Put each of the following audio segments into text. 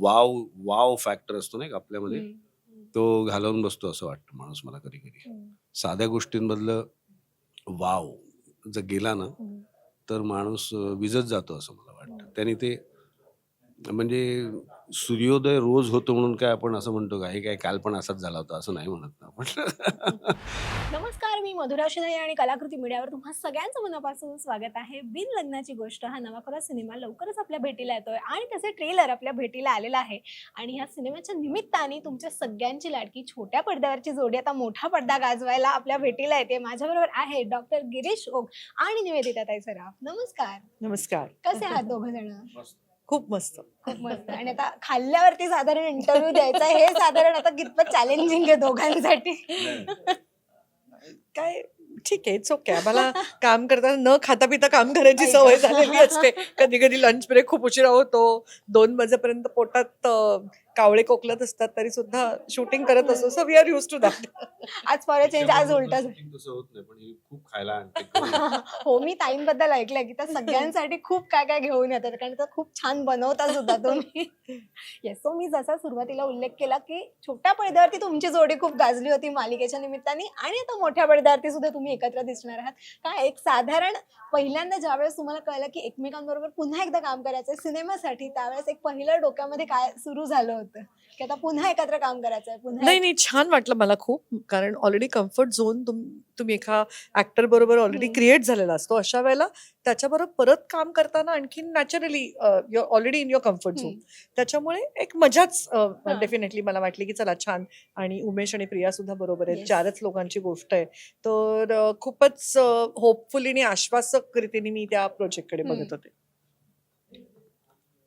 Wow wow factor असतो नाही का आपल्यामध्ये. तो घालवून बसतो असं वाटतं माणूस मला कधी कधी. साध्या गोष्टींमधलं वाव जर गेला ना. तर माणूस विजत जातो असं मला वाटतं त्याने ते म्हणजे सूर्योदय रोज होतो म्हणून काय आपण असं म्हणतो का हे काय काल पण असाच झाला होता असं नाही म्हणत ना आपण नमस्कार मी मधुरा शिंदे आणि कलाकृती मीडियावर तुम्हा सगळ्यांचं मनापासून स्वागत आहे. बिन लग्नाची गोष्ट हा नवा खरा सिनेमा लवकरच आपल्या भेटीला येतोय आणि त्याचे ट्रेलर आपल्या भेटीला आलेला आहे. आणि ह्या सिनेमाच्या निमित्ताने तुमच्या सगळ्यांची लाडकी छोट्या पडद्यावरची जोडी आता मोठा पडदा गाजवायला आपल्या भेटीला येते. माझ्याबरोबर आहे डॉक्टर गिरीश ओक आणि निवेदिता ताई सराफ नमस्कार. नमस्कार. कसे आहात दोघं जण? खूप मस्त. खूप मस्त. आणि आता खाल्ल्यावरती साधारण इंटरव्ह्यू द्यायचा हे साधारण आता कितपत चॅलेंजिंग आहे दोघांसाठी. काय? ठीक आहे इट्स ओके आम्हाला काम करताना न खाता पिता काम करायची सवय झालेली असते. कधी कधी लंच ब्रेक खूप उशिरा होतो. दोन वाजेपर्यंत पोटात कावळे कोकलत असतात तरी सुद्धा शूटिंग करत असतो so we are used to that आज फॉर चेंज आज उलट तसं होत नाही पण हे खूप खायला. हो मी ताईंबद्दल ऐकलंय की त्या सगळ्यांसाठी खूप काय काय घेऊन येतात कारण त्या खूप छान बनवता सुद्धा तुम्ही. येस सो मी जसा सुरुवातीला उल्लेख केला की छोट्या पडद्यावरती तुमची जोडी खूप गाजली होती मालिकेच्या निमित्ताने आणि आता मोठ्या पडद्यावरती सुद्धा तुम्ही एकत्र दिसणार आहात. काय एक साधारण पहिल्यांदा ज्यावेळेस तुम्हाला कळलं की एकमेकांबरोबर पुन्हा एकदा काम करायचंय सिनेमासाठी त्यावेळेस एक पहिलं डोक्यामध्ये काय सुरू झालं होतं की आता पुन्हा एकत्र काम करायचंय पुन्हा नाही नाही छान वाटलं मला खूप कारण ऑलरेडी कम्फर्ट झोन तुम्ही एका ऍक्टर बरोबर ऑलरेडी. क्रिएट झालेला असतो अशा वेळेला त्याच्याबरोबर परत काम करताना आणखीन naturally already in your comfort zone. त्याच्यामुळे एक मजाच हा. डेफिनेटली मला वाटली की चला छान आणि उमेश आणि प्रिया सुद्धा बरोबर आहेत. चारच लोकांची गोष्ट आहे तर खूपच होपफुली आणि आश्वासक रीतीने मी त्या प्रोजेक्टकडे. बघत होते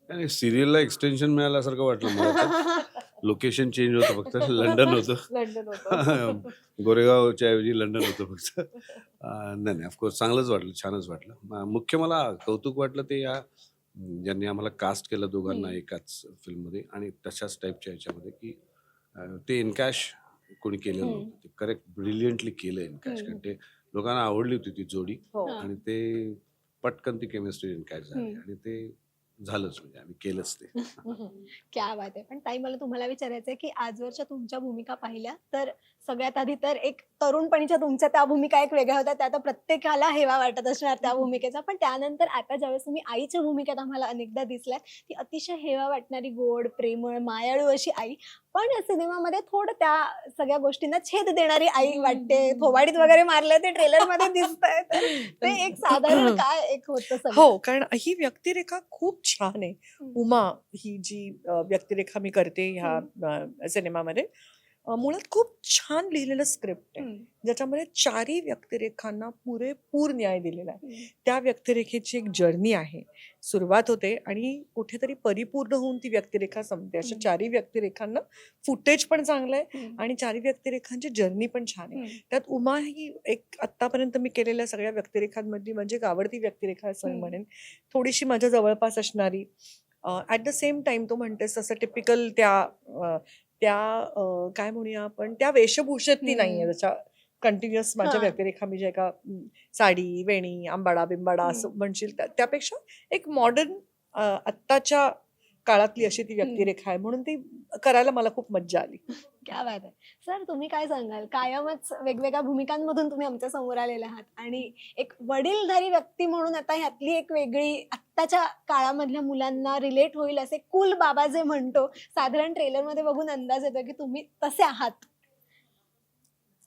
आणि सिरियलला एक्सटेन्शन मिळाल्यासारखं वाटलं मला लोकेशन चेंज होतं फक्त लंडन होतं लंडन होतं गोरेगावच्या ऐवजी लंडन होतं फक्त अं, नाही नाही ऑफकोर्स चांगलंच वाटलं छानच वाटलं म- मुख्य मला कौतुक वाटलं ते या ज्यांनी आम्हाला कास्ट केलं दोघांना हम्म. एकाच फिल्ममध्ये आणि तशाच टाईपच्या ह्याच्यामध्ये की अं, ते इनकॅश कोणी केलेलं हम्म. नव्हतं ते करेक्ट ब्रिलियंटली केलं इनकॅश. कारण ते लोकांना आवडली होती ती जोडी हो हा. आणि ते पटकन ती केमिस्ट्री इनकॅश झाली हम्म. आणि ते झालंच म्हणजे आम्ही केलंच ते. क्या बात आहे. पण ताई मला तुम्हाला विचारायचं आहे की आजवरच्या तुमच्या भूमिका पाहिल्या तर सगळ्यात आधी तर एक तरुणपणीच्या तुमच्या त्या भूमिका एक वेगळ्या होत्या. त्या तर प्रत्येकाला हेवा वाटत असणार त्या भूमिकेचा. पण त्यानंतर आता ज्यावेळेस तुम्ही आईच्या भूमिकेत आम्हाला अनेकदा दिसल्यात ती अतिशय हेवा वाटणारी गोड प्रेमळ मायाळू अशी आई. पण सिनेमामध्ये थोडं त्या सगळ्या गोष्टींना छेद देणारी आई वाटते. थोबाडीत वगैरे मारलंय ते ट्रेलरमध्ये दिसतंय ते एक साधारण काय एक होतं हो कारण ही व्यक्तिरेखा खूप छान आहे. उमा ही जी व्यक्तिरेखा मी करते ह्या सिनेमामध्ये. मुळात खूप छान लिहिलेलं स्क्रिप्ट आहे. ज्याच्यामध्ये चारही व्यक्तिरेखांना पुरेपूर न्याय दिलेला आहे. त्या व्यक्तिरेखेची एक जर्नी आहे सुरुवात होते आणि कुठेतरी परिपूर्ण होऊन ती व्यक्तिरेखा संपते अशा. चारही व्यक्तिरेखांना फुटेज पण चांगलं आहे. आणि चारही व्यक्तिरेखांची जर्नी पण छान आहे. त्यात उमा ही एक आतापर्यंत मी केलेल्या सगळ्या व्यक्तिरेखांमधली म्हणजे एक आवडती व्यक्तिरेखा असं मी. म्हणेन थोडीशी माझ्या जवळपास असणारी ऍट द सेम टाइम तो म्हणतेस तसं टिपिकल त्या त्या काय म्हणूया आपण त्या वेशभूषेतली नाहीये हम्म. जशा कंटिन्युअस माझ्या. व्यक्तिरेखा मी जे का म, साडी वेणी आंबाडा बिंबाडा असं म्हणशील त्या- त्यापेक्षा एक मॉडर्न आत्ताच्या काळातली अशी ती व्यक्तिरेखा आहे. म्हणून ती करायला मला खूप मज्जा आली. क्या बात आहे. सर तुम्ही काय सांगाल? कायमच वेगवेगळ्या भूमिकांमधून तुम्ही आमच्यासमोर आलेले आहात. आणि एक वडीलधारी व्यक्ती म्हणून आता ह्यातली एक वेगळी आत्ताच्या काळामधल्या मुलांना रिलेट होईल असे कुल बाबा जे म्हणतो साधारण ट्रेलरमध्ये बघून अंदाज येतो की तुम्ही तसे आहात.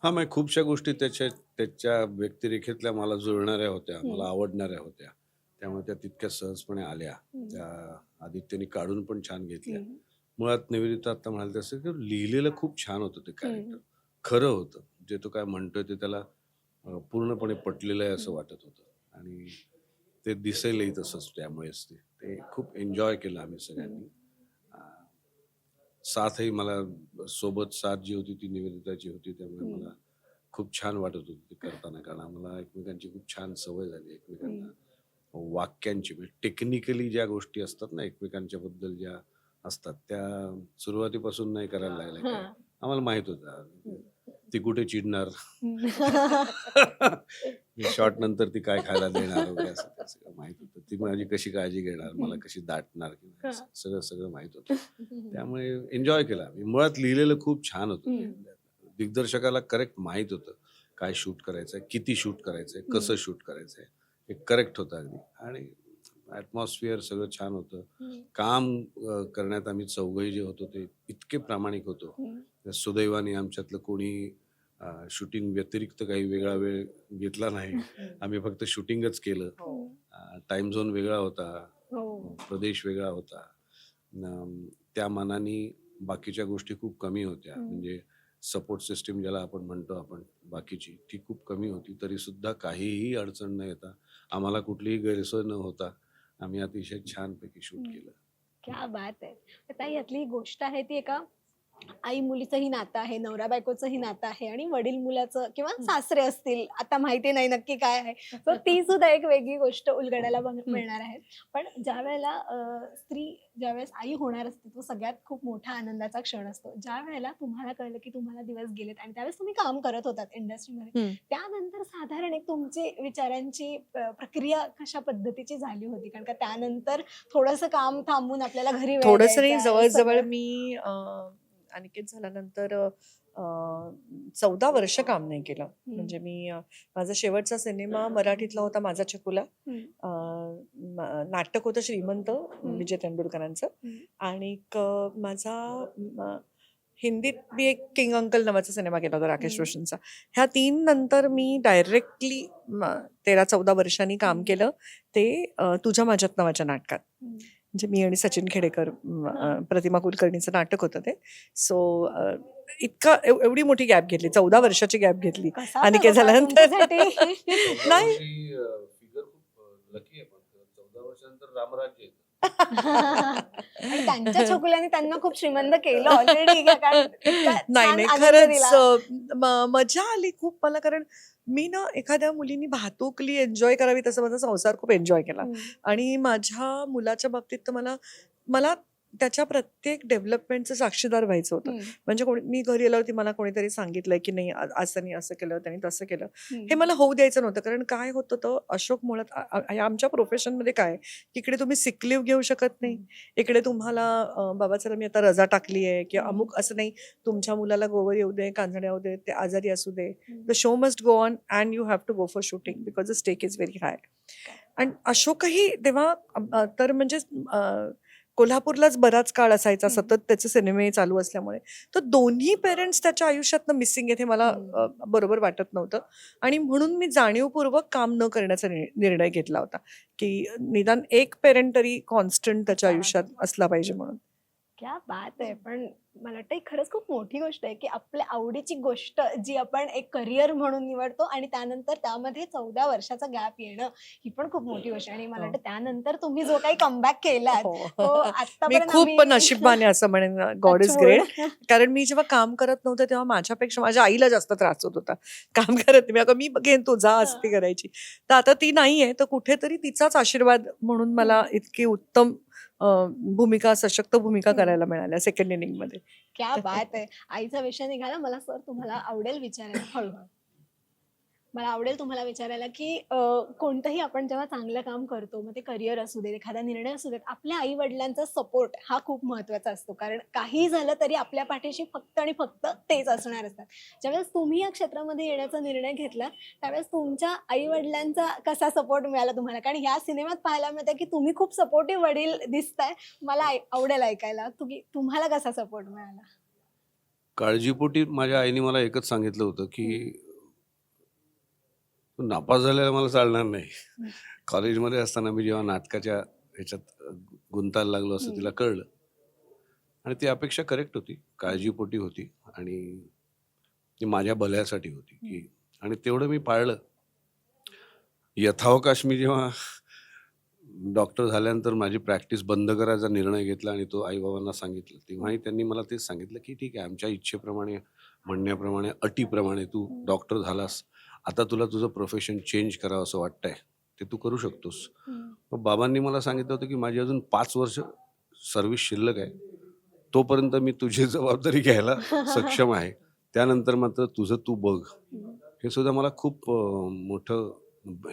हा मग खूपशा गोष्टी त्याच्या त्याच्या व्यक्तिरेखेतल्या मला जुळणाऱ्या होत्या. मला आवडणाऱ्या होत्या. त्यामुळे त्या तितक्या सहजपणे आल्या. त्या आदित्यने काढून पण छान घेतल्या. मुळात निवेदिता आता म्हणाल तसं की लिहिलेलं खूप छान होतं ते कॅरेक्टर. खरं होतं. जे तो काय म्हणतोय ते त्याला पूर्णपणे पटलेलं आहे असं. वाटत होतं. आणि ते दिसेलही तसंच त्यामुळेच ते. ते खूप एन्जॉय केलं आम्ही सगळ्यांनी. साथही मला सोबत साथ जी होती ती निवेदिताची होती त्यामुळे. मला खूप छान वाटत होतं ते करताना. कारण आम्हाला एकमेकांची खूप छान सवय झाली एकमेकांना. वाक्यांची म्हणजे टेक्निकली ज्या गोष्टी असतात ना एकमेकांच्या बद्दल ज्या असतात त्या सुरुवातीपासून नाही करायला लागल्या आम्हाला माहीत होतं. ती कुठे चिडणार? शॉर्ट नंतर ती काय खायला देणार वगैरे असं सगळं माहीत होतं. ती माझी कशी काळजी घेणार? मला कशी दाटणार किंवा सगळं सगळं माहीत होतं. त्यामुळे एन्जॉय केला. मी मुळात लिहिलेलं खूप छान होतं. दिग्दर्शकाला करेक्ट माहीत होतं काय शूट करायचंय किती शूट करायचंय कसं शूट करायचंय. हे करेक्ट होतं अगदी. आणि ॲटमॉस्फिअर सगळं छान होतं. काम करण्यात आम्ही चौघही जे होतो ते इतके प्रामाणिक होतो. सुदैवाने आमच्यातलं कोणी शूटिंग व्यतिरिक्त काही वेगळा वेळ घेतला नाही. आम्ही फक्त शूटिंगच केलं. टाइम झोन वेगळा होता. हो. प्रदेश वेगळा होता. त्या मानाने बाकीच्या गोष्टी खूप कमी होत्या. म्हणजे सपोर्ट सिस्टीम ज्याला आपण म्हणतो आपण बाकीची ती खूप कमी होती. तरी सुद्धा काहीही अडचण न येता आम्हाला कुठलीही गैरसोय न होता आम्ही अतिशय छानपैकी शूट. केलं क्या बात आहे ताई यातली गोष्ट आहे ती एका आई मुलीचंही नातं आहे नवरा बायकोचंही नातं आहे आणि वडील मुलाचं किंवा सासरे असतील आता माहिती नाही नक्की काय आहे. तर ती सुद्धा एक वेगळी गोष्ट उलगडायला बघ- मिळणार आहे. पण ज्या वेळेला स्त्री ज्यावेळेस आई होणार असते तो सगळ्यात खूप मोठा आनंदाचा क्षण असतो. ज्या वेळेला तुम्हाला कळलं की तुम्हाला दिवस गेलेत आणि त्यावेळेस तुम्ही काम करत होतात इंडस्ट्रीमध्ये. त्यानंतर साधारण एक तुमची विचारांची प्रक्रिया कशा पद्धतीची झाली होती? कारण का त्यानंतर थोडस काम थांबून आपल्याला घरी थोडस जवळजवळ. मी अनिकेत झाल्यानंतर चौदा वर्ष काम नाही केलं. म्हणजे मी माझा शेवटचा सिनेमा मराठीतला होता माझा चकुला नाटक होतं श्रीमंत विजय तेंडुलकरांचं. आणि माझा हिंदीत मी एक किंग अंकल नावाचा सिनेमा केला होता राकेश. रोशनचा. ह्या तीन नंतर मी डायरेक्टली तेरा चौदा वर्षांनी काम केलं. ते तुझ्या माझ्यात नावाच्या नाटकात. म्हणजे मी आणि सचिन खेडेकर प्रतिमा कुलकर्णीचं नाटक होतं ते सो इतका एव- एवढी मोठी गॅप घेतली चौदा वर्षाची गॅप घेतली कसा आणि काय झाल्यानंतर-? नाही. आणि त्यांच्या छोकुल्याने त्यांना खूप श्रीमंत केलं ऑलरेडी नाही नाही खरंच मजा आली खूप मला कारण मी ना एखाद्या मुलीनी भातुकली एन्जॉय करावी तसं माझा संसार खूप एन्जॉय केला. आणि माझ्या मुलाच्या बाबतीत तर मला मला त्याच्या प्रत्येक डेव्हलपमेंटचं साक्षीदार व्हायचं होतं. म्हणजे कोणी मी घरी आल्यावरती मला कोणीतरी सांगितलंय की नाही आ- असं नाही असं केलं त्यांनी तसं केलं. हे मला होऊ द्यायचं नव्हतं. कारण काय होत होतं अशोक मुळात आमच्या प्रोफेशनमध्ये काय इकडे तुम्ही सिकलीव घेऊ शकत नाही. इकडे तुम्हाला बाबा चला मी आता रजा टाकली आहे किंवा. अमुक असं नाही. तुमच्या मुलाला गोवर येऊ दे कांजण्या येऊ दे ते आजारी असू दे. The show must go on and you have to go for shooting because the stake is very high आणि अशोकही तेव्हा तर म्हणजे कोल्हापूरलाच बराच काळ असायचा. सतत त्याचे सिनेमे चालू असल्यामुळे तर दोन्ही पेरेंट्स त्याच्या आयुष्यातनं मिसिंग आहेत हे मला बरोबर वाटत नव्हतं आणि म्हणून मी जाणीवपूर्वक काम न करण्याचा निर्णय घेतला होता की निदान एक पेरेंट तरी कॉन्स्टंट त्याच्या. आयुष्यात असला पाहिजे म्हणून क्या बात आहे पण मला वाटतं ही खरंच खूप मोठी गोष्ट आहे की आपल्या आवडीची गोष्ट जी आपण एक करिअर म्हणून निवडतो आणि त्यानंतर त्यामध्ये चौदा वर्षाचा गॅप येणं ही पण खूप मोठी गोष्ट आहे. आणि मला हो. वाटतं त्यानंतर तुम्ही जो काही कमबॅक मी आतापर्यंत खूप आहे असं म्हणेन. God is great. कारण मी जेव्हा काम करत नव्हते तेव्हा माझ्यापेक्षा माझ्या आईला जास्त त्रास होत होता. काम करत. मी अगं मी बघेन तू जा असती करायची. तर आता ती नाहीये तर कुठेतरी तिचाच आशीर्वाद म्हणून मला इतकी उत्तम भूमिका सशक्त भूमिका. करायला मिळाल्या सेकंड इनिंगमध्ये क्या बात आहे. आईचा विषय निघाला. मला सर तुम्हाला आवडेल विचारायला. हळूहळू. मला आवडेल तुम्हाला विचारायला की कोणतंही आपण जेव्हा चांगलं काम करतो मग ते करिअर असू देत एखादा निर्णय असू देत आपल्या आई वडिलांचा सपोर्ट हा खूप महत्त्वाचा असतो. कारण काही झालं तरी आपल्या पाठीशी फक्त आणि फक्त तेच असणार असतात. ज्यावेळेस तुम्ही या क्षेत्रामध्ये येण्याचा निर्णय घेतला त्यावेळेस तुमच्या आई वडिलांचा कसा सपोर्ट मिळाला तुम्हाला? कारण ह्या सिनेमात पाहायला मिळतं की तुम्ही खूप सपोर्टिव्ह वडील दिसताय. मला आवडेल ऐकायला. तुम्ही तुम्हाला कसा सपोर्ट मिळाला? काळजीपोटी माझ्या आईने मला एकच सांगितलं होतं की नापास झालेला मला चालणार नाही. कॉलेजमध्ये असताना मी जेव्हा नाटकाच्या ह्याच्यात गुंतायला लागलो असं. तिला कळलं. आणि ती अपेक्षा करेक्ट होती. काळजीपोटी होती. आणि ती माझ्या भल्यासाठी होती. की आणि तेवढं मी पाळलं. यथावकाश मी जेव्हा डॉक्टर झाल्यानंतर माझी प्रॅक्टिस बंद करायचा निर्णय घेतला आणि तो आईबाबांना सांगितलं तेव्हाही त्यांनी मला तेच सांगितलं की ठीक आहे आमच्या इच्छेप्रमाणे म्हणण्याप्रमाणे अटीप्रमाणे तू डॉक्टर झालास. आता तुला तुझं प्रोफेशन चेंज करावं असं वाटतंय ते तू करू शकतोस. मग बाबांनी मला सांगितलं होतं की माझी अजून पाच वर्ष सर्व्हिस शिल्लक आहे. तोपर्यंत मी तुझी जबाबदारी घ्यायला सक्षम आहे. त्यानंतर मात्र तुझं तू बघ. हे सुद्धा मला खूप मोठं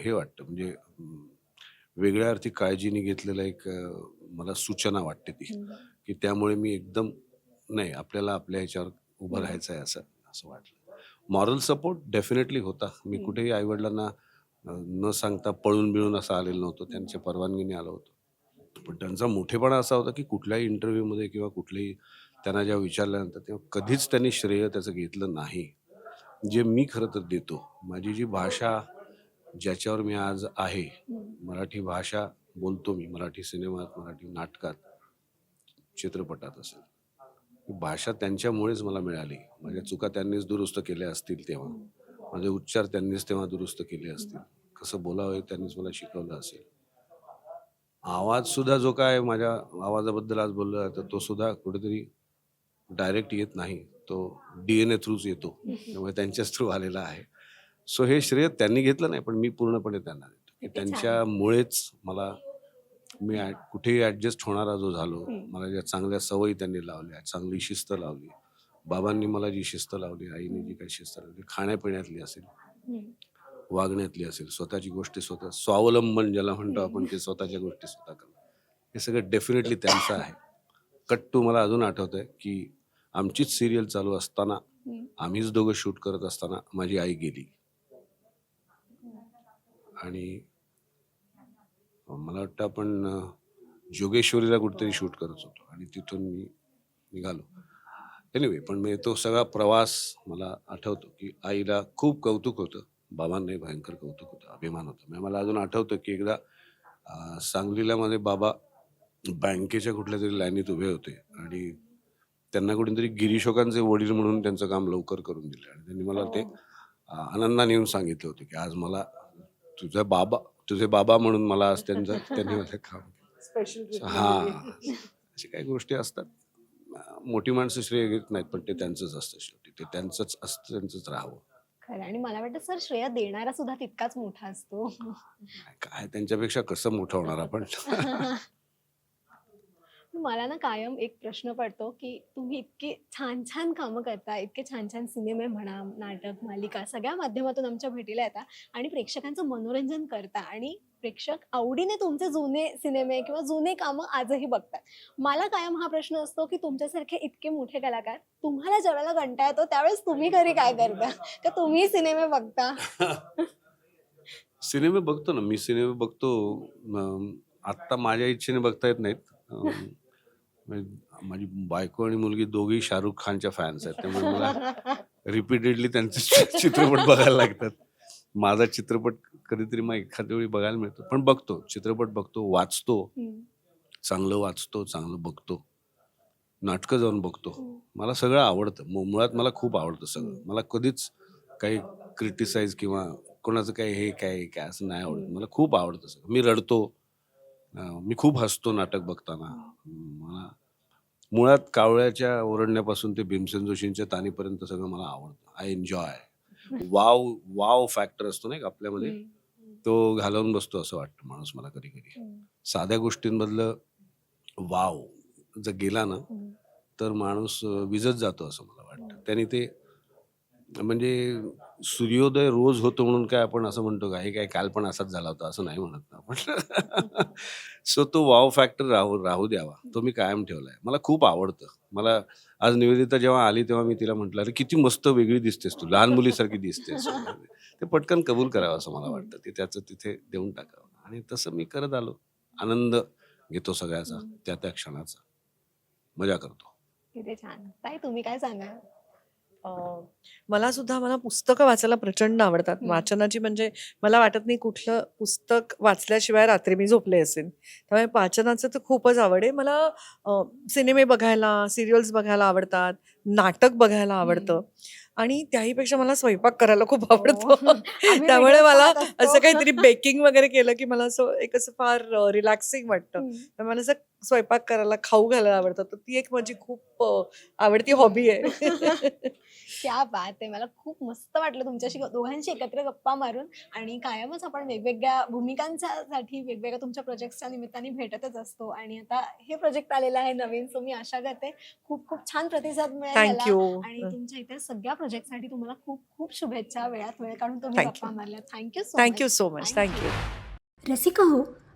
हे वाटतं. म्हणजे वेगळ्या अर्थी काळजीने घेतलेलं एक मला सूचना वाटते ती. की त्यामुळे मी एकदम नाही आपल्याला आपल्या ह्याच्यावर उभं राहायचं आहे असं असं वाटलं. मॉरल सपोर्ट डेफिनेटली होता. मी. कुठेही आईवडिलांना न सांगता पळून बिळून असं आलेलं नव्हतं. त्यांच्या परवानगीने आलो होतो. पण त्यांचा मोठेपणा असा होता की कुठल्याही इंटरव्ह्यूमध्ये किंवा कुठल्याही त्यांना जेव्हा विचारल्यानंतर तेव्हा कधीच त्यांनी श्रेय त्याचं घेतलं नाही. जे मी खरं तर देतो माझी जी भाषा ज्याच्यावर मी आज आहे मराठी भाषा बोलतो मी मराठी सिनेमात मराठी नाटकात चित्रपटात असेल. भाषा त्यांच्यामुळेच मला मिळाली. माझ्या चुका त्यांनीच दुरुस्त केल्या असतील तेव्हा. माझे उच्चार त्यांनीच तेव्हा दुरुस्त केले असतील. कसं बोलावं त्यांनीच मला शिकवलं असेल. आवाज सुद्धा जो काय माझ्या आवाजाबद्दल आज बोललो आहे, तर तो सुद्धा कुठेतरी डायरेक्ट येत नाही. तो डी एन ए थ्रूच येतो. त्यामुळे त्यांच्याच थ्रू आलेला आहे. सो हे श्रेय त्यांनी घेतलं नाही पण मी पूर्णपणे त्यांना देतो. की. त्यांच्यामुळेच मला मी कुठेही ऍडजस्ट होणारा जो झालो. मला ज्या चांगल्या सवयी त्यांनी लावल्या चांगली शिस्त लावली बाबांनी मला जी शिस्त लावली आईने जी काही शिस्त लावली खाण्यापिण्यातली असेल वागण्यातली असेल स्वतःची गोष्टी स्वतः स्वावलंबन ज्याला म्हणतो आपण ते स्वतःच्या गोष्टी स्वतः करणं हे सगळं डेफिनेटली त्यांचं आहे. कट्टू मला अजून आठवत आहे की आमचीच सिरियल चालू असताना आम्हीच दोघं शूट करत असताना माझी आई गेली. आणि मला वाटतं आपण जोगेश्वरीला कुठेतरी शूट करत होतो आणि तिथून मी निघालो. एनिवे पण मी तो सगळा प्रवास मला आठवतो की आईला खूप कौतुक होतं. बाबांनाही भयंकर कौतुक होतं अभिमान होता. म्हणजे मला अजून आठवतं की एकदा सांगलीला माझे बाबा बँकेच्या कुठल्या तरी लाईनीत उभे होते आणि त्यांना कुठेतरी गिरीशोकांचे वडील म्हणून त्यांचं काम लवकर करून दिलं. आणि त्यांनी मला ते अं, आनंदाने येऊन सांगितलं होतं की आज मला तुझा बाबा तुझे बाबा म्हणून मला आज त्यांचं त्यांनी मला काम. हा. अशा काही गोष्टी असतात. मोठी माणसं श्रेय घेत नाहीत पण ते त्यांचंच असतं शेवटी. ते त्यांचंच असतं त्यांचंच राहावं. खरं आणि मला वाटतं सर श्रेय देणारा सुद्धा तितकाच मोठा असतो. काय त्यांच्यापेक्षा कसं मोठं होणार आपण? मला ना कायम एक प्रश्न पडतो की तुम्ही इतकी छान छान कामं करता इतके छान छान सिनेमे म्हणा नाटक मालिका सगळ्या माध्यमातून आमच्या भेटीला येता आणि प्रेक्षकांचं मनोरंजन करता आणि प्रेक्षक आवडीने तुमचे जुने सिनेमे किंवा जुने कामं आजही बघतात. मला कायम हा प्रश्न असतो की तुमच्यासारखे इतके मोठे कलाकार तुम्हाला ज्यावेळेला कंटाळा येतो त्यावेळेस तुम्ही घरी काय करता? का तुम्ही सिनेमे बघता? सिनेमे बघतो ना मी सिनेमे बघतो आत्ता माझ्या इच्छेने बघता येत नाहीत. माझी बायको आणि मुलगी दोघी शाहरुख खानच्या फॅन्स आहेत. त्यामुळे मला रिपीटेडली त्यांचे चित्रपट बघायला लागतात. माझा चित्रपट कधीतरी मग एखाद्या वेळी बघायला मिळतो. पण बघतो. चित्रपट बघतो वाचतो. चांगलं वाचतो चांगलं बघतो. नाटकं जाऊन बघतो. हम्म. मला सगळं आवडतं. मुळात मला खूप आवडतं सगळं. मला कधीच काही क्रिटिसाइज किंवा कोणाचं काय हे काय हे काय असं नाही आवडत. मला खूप आवडतं सगळं. मी रडतो. मी खूप हसतो नाटक बघताना. मला मुळात कावळ्याच्या ओरडण्यापासून ते भीमसेन जोशींच्या तानीपर्यंत सगळं मला आवडतं. I enjoy wow wow factor असतो नाही का आपल्यामध्ये. तो घालवून बसतो असं वाटतं माणूस मला कधी कधी. साध्या गोष्टींमधलं वाव जर गेला ना. तर माणूस विजत जातो असं मला वाटतं. त्याने ते म्हणजे सूर्योदय रोज होतो म्हणून काय आपण असं म्हणतो का? हे काय काल पण असाच झाला होता असं नाही म्हणत ना आपण. सो तो वाव फॅक्टर राहू राहू द्यावा. तो मी कायम ठेवलाय. मला खूप आवडतं. मला आज निवेदिता जेव्हा आली तेव्हा मी तिला म्हटलं अरे किती मस्त वेगळी दिसतेस तू. लहान मुलीसारखी दिसतेस. ते पटकन कबूल करावं असं मला वाटतं. ते त्याचं तिथे देऊन टाकावं. आणि तसं मी करत आलो. आनंद घेतो सगळ्याचा त्या त्या क्षणाचा. मजा करतो. किती छान. ताई तुम्ही काय सांगा मला सुद्धा मला पुस्तकं वाचायला प्रचंड आवडतात. वाचनाची म्हणजे मला वाटत नाही कुठलं पुस्तक वाचल्याशिवाय रात्री मी झोपले असेल त्यामुळे वाचनाचं तर खूपच आवड आहे. मला सिनेमे बघायला सिरियल्स बघायला आवडतात नाटक बघायला आवडतं. आणि त्याहीपेक्षा मला स्वयंपाक करायला खूप आवडतो. हो. आम्ही त्यामुळे मला. असं काहीतरी बेकिंग वगैरे केलं की मला असं एक असं फार रिलॅक्सिंग वाटतं. मला असं स्वयंपाक करायला खाऊ घालायला आवडतं. तर ती एक माझी खूप आवडती हॉबी आहे. क्या बात आहे. मला खूप मस्त वाटलं तुमच्याशी दोघांशी एकत्र गप्पा मारून आणि कायमच आपण वेगवेगळ्या भूमिकांसाठी वेगवेगळ्या तुमच्या प्रोजेक्टच्या निमित्ताने भेटतच असतो. आणि आता हे प्रोजेक्ट आलेलं आहे नवीन सो मी आशा करते खूप खूप छान प्रतिसाद मिळेल आणि तुमच्या इतर सगळ्या प्रोजेक्टसाठी तुम्हाला खूप खूप शुभेच्छा. वेळात वेळ काढून तुम्ही गप्पा मारल्या thank you so thank you so much thank you Rasika हो